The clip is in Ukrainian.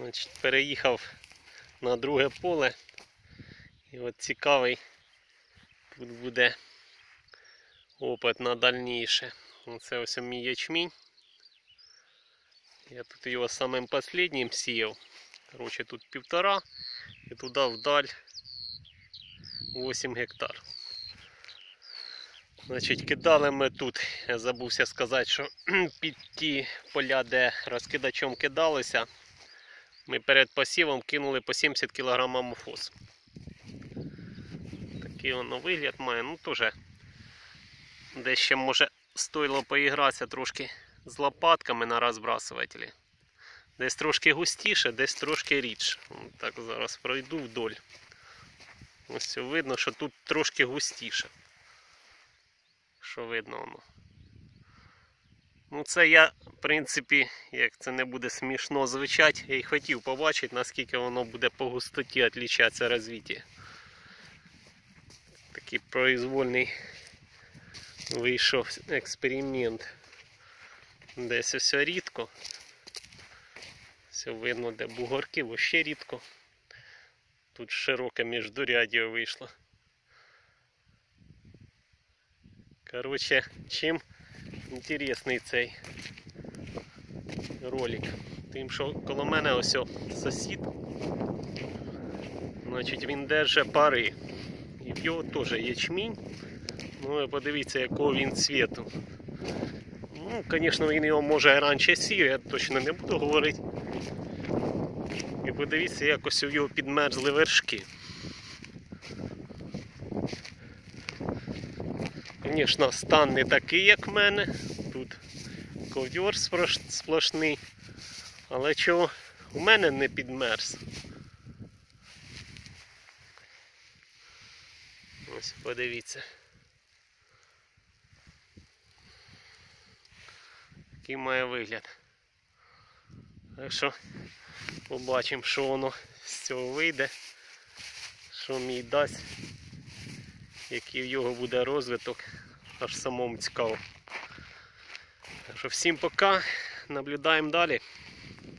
Значить, переїхав на друге поле. І от цікавий тут буде опит на дальніше. Оце ось мій ячмінь. Я тут його самим последнім сіяв. Короче, тут півтора і туди вдаль 8 гектар. Значить, кидали ми тут, я забувся сказати, що під ті поля, де розкидачом кидалися, ми перед посівом кинули по 70 кг муфос. Такий воно вигляд має, ну теж де ще може стоїло поігратися трошки з лопатками на розбрасувателі. Десь трошки густіше, десь трошки рідше. Так зараз пройду вдоль. Ось видно, що тут трошки густіше. Що видно воно. Ну це я, в принципі, як це не буде смішно звучати, я й хотів побачити, наскільки воно буде по густоті відлічатися розвиття. Такий произвольний вийшов експеримент. Десь все рідко. Все видно, де бугорки, вообще рідко. Тут широке міждуряддя вийшло. Короче, чим інтересний цей ролик. Тим, що коло мене ось сусід. Значить він держить пари. І в його теж ячмінь. Ну подивіться, якого він цвіту. Ну, звісно, він його може раніше сів, я точно не буду говорити. І подивіться, якось у його підмерзли вершки. Звісно, стан не такий, як в мене. Тут ковдьор сплошний. Але чого у мене не підмерз. Ось подивіться. Такий має вигляд. Так що побачимо, що воно з цього вийде, що мій дасть, який в його буде розвиток, аж самому цікаво. Так що всім пока, наблюдаємо далі.